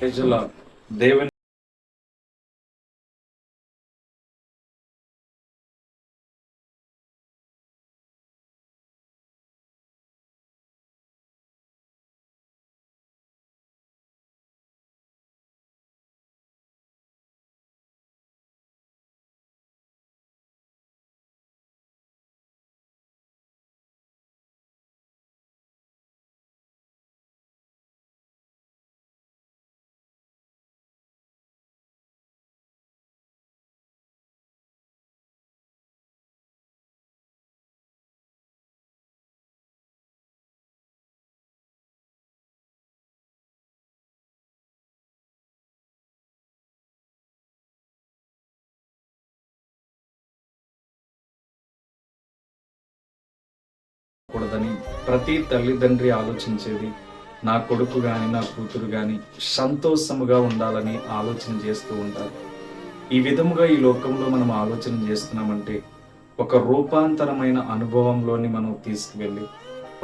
ప్రజల దేవుని కూడదని ప్రతి తల్లిదండ్రి ఆలోచించేది. నా కొడుకు కానీ నా కూతురు కానీ సంతోషముగా ఉండాలని ఆలోచన చేస్తూ ఉంటారు. ఈ విధముగా ఈ లోకంలో మనం ఆలోచన చేస్తున్నామంటే ఒక రూపాంతరమైన అనుభవంలోని మనం తీసుకువెళ్ళి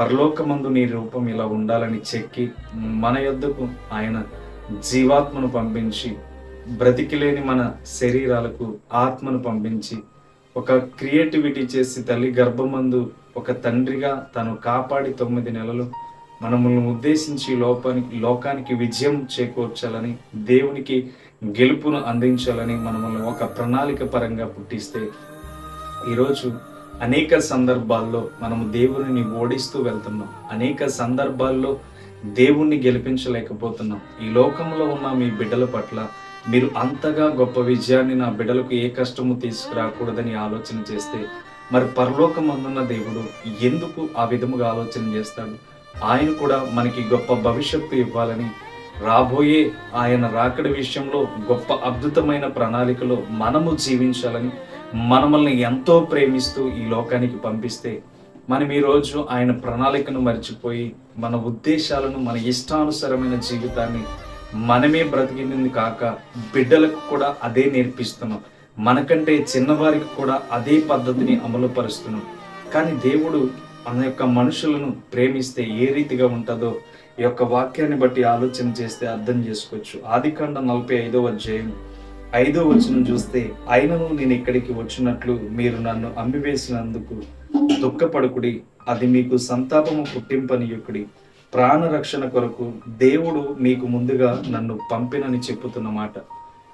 పరలోకమందు నీ రూపం ఇలా ఉండాలని చెక్కి మన యొద్దకు ఆయన జీవాత్మను పంపించి బ్రతికిలేని మన శరీరాలకు ఆత్మను పంపించి ఒక క్రియేటివిటీ చేసి తల్లి గర్భమందు ఒక తండ్రిగా తను కాపాడి తొమ్మిది నెలలు మనములను ఉద్దేశించి లోపానికి లోకానికి విజయం చేకూర్చాలని దేవునికి గెలుపును అందించాలని మనములను ఒక ప్రణాళిక పరంగా పుట్టిస్తే ఈరోజు అనేక సందర్భాల్లో మనము దేవుని ఓడిస్తూ వెళ్తున్నాం. అనేక సందర్భాల్లో దేవుణ్ణి గెలిపించలేకపోతున్నాం. ఈ లోకంలో ఉన్న మీ బిడ్డల పట్ల మీరు అంతగా గొప్ప విజయాన్ని నా బిడ్డలకు ఏ కష్టము తీసుకురాకూడదని ఆలోచన చేస్తే మరి పరలోకం అందున్న దేవుడు ఎందుకు ఆ విధముగా ఆలోచన చేస్తాడు? ఆయన కూడా మనకి గొప్ప భవిష్యత్తు ఇవ్వాలని రాబోయే ఆయన రాకడ విషయంలో గొప్ప అద్భుతమైన ప్రణాళికలో మనము జీవించాలని మనమల్ని ఎంతో ప్రేమిస్తూ ఈ లోకానికి పంపిస్తే మనం ఈరోజు ఆయన ప్రణాళికను మర్చిపోయి మన ఉద్దేశాలను మన ఇష్టానుసరమైన జీవితాన్ని మనమే బ్రతికింది కాక బిడ్డలకు కూడా అదే నేర్పిస్తున్నాం. మనకంటే చిన్నవారికి కూడా అదే పద్ధతిని అమలు పరుస్తున్నాం కానీ దేవుడు మన యొక్క మనుషులను ప్రేమిస్తే ఏ రీతిగా ఉంటుందో ఈ యొక్క వాక్యాన్ని బట్టి ఆలోచన చేస్తే అర్థం చేసుకోవచ్చు. ఆదికాండ నలభై ఐదవ అధ్యాయం ఐదో వచనం చూస్తే అయినను నేను ఇక్కడికి వచ్చినట్లు మీరు నన్ను అమ్మివేసినందుకు దుఃఖపడుకుడి అది మీకు సంతాపము పుట్టింపనియుకుడి. ప్రాణరక్షణ కొరకు దేవుడు మీకు ముందుగా నన్ను పంపినని చెప్పుతున్న మాట.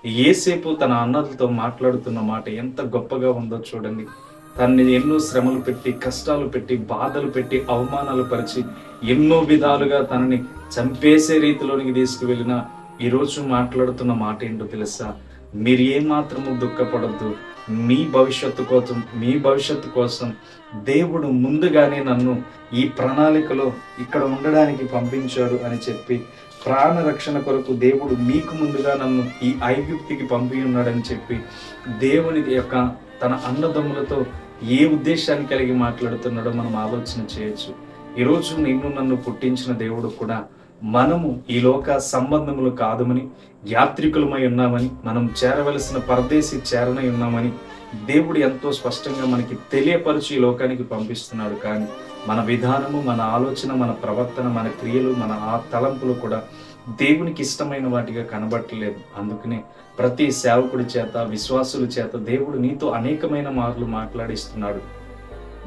ఏసేపు తన అన్నలతో మాట్లాడుతున్న మాట ఎంత గొప్పగా ఉందో చూడండి. తనని ఎన్నో శ్రమలు పెట్టి కష్టాలు పెట్టి బాధలు పెట్టి అవమానాలు పరిచి ఎన్నో విధాలుగా తనని చంపేసే రీతిలోనికి తీసుకువెళ్ళిన ఈరోజు మాట్లాడుతున్న మాట ఏంటో తెలుసా? మీరు ఏమాత్రము దుఃఖపడద్దు. మీ భవిష్యత్తు కోసం మీ భవిష్యత్తు కోసం దేవుడు ముందుగానే నన్ను ఈ ప్రణాళికలో ఇక్కడ ఉండడానికి పంపించాడు అని చెప్పి ప్రాణ రక్షణ కొరకు దేవుడు మీకు ముందుగా నన్ను ఈ ఐగుప్తికి పంపి ఉన్నాడని చెప్పి దేవుని యొక్క తన అన్నదమ్ములతో ఏ ఉద్దేశాన్ని కలిగి మాట్లాడుతున్నాడో మనం ఆలోచన చేయొచ్చు. ఈరోజు నిన్ను నన్ను పుట్టించిన దేవుడు కూడా మనము ఈ లోక సంబంధములు కాదుమని యాత్రికులమై ఉన్నామని మనం చేరవలసిన పరదేశి చేరనై ఉన్నామని దేవుడు ఎంతో స్పష్టంగా మనకి తెలియపరిచి ఈ లోకానికి పంపిస్తున్నాడు. కానీ మన విధానము మన ఆలోచన మన ప్రవర్తన మన క్రియలు మన ఆ తలంపులు కూడా దేవునికి ఇష్టమైన వాటిగా కనబట్టలేదు. అందుకనే ప్రతి సేవకుడి చేత విశ్వాసుల చేత దేవుడు నీతో అనేకమైన మార్లు మాట్లాడిస్తున్నాడు.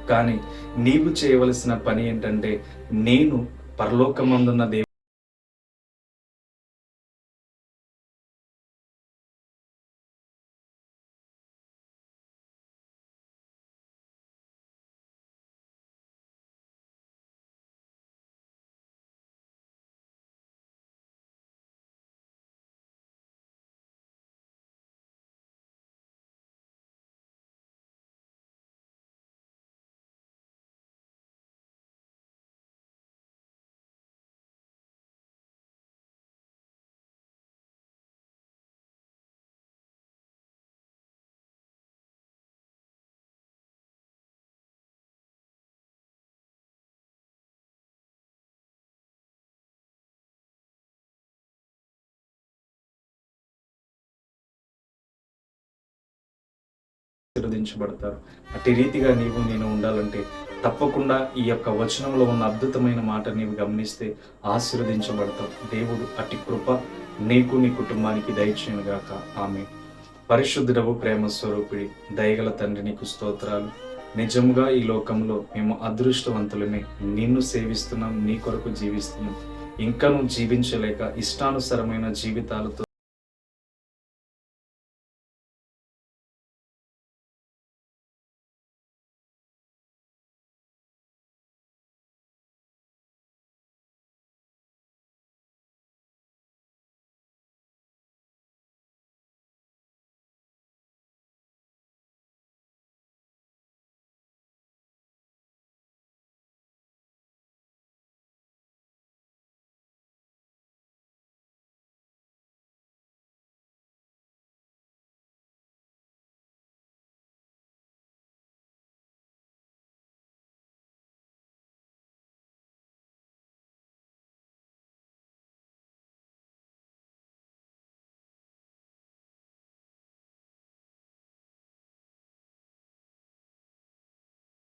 కానీ నీవు చేయవలసిన పని ఏంటంటే నేను పరలోకమందున్న దేవుడు ఆశీర్వదించబడతారు. అట్టి రీతిగా నీవు నేను ఉండాలంటే తప్పకుండా ఈ యొక్క వచనంలో ఉన్న అద్భుతమైన మాట నీవు గమనిస్తే ఆశీర్వదించబడతావు. దేవుడు అట్టి కృప నీకు నీ కుటుంబానికి దయచేయనుగాక ఆమె పరిశుద్ధుడవు ప్రేమ స్వరూపిడి దయగల తండ్రి నీకు స్తోత్రాలు. నిజముగా ఈ లోకంలో మేము అదృష్టవంతులమే. నిన్ను సేవిస్తున్నాం నీ కొరకు జీవిస్తున్నాం. ఇంకా నువ్వు జీవించలేక ఇష్టానుసరమైన జీవితాలతో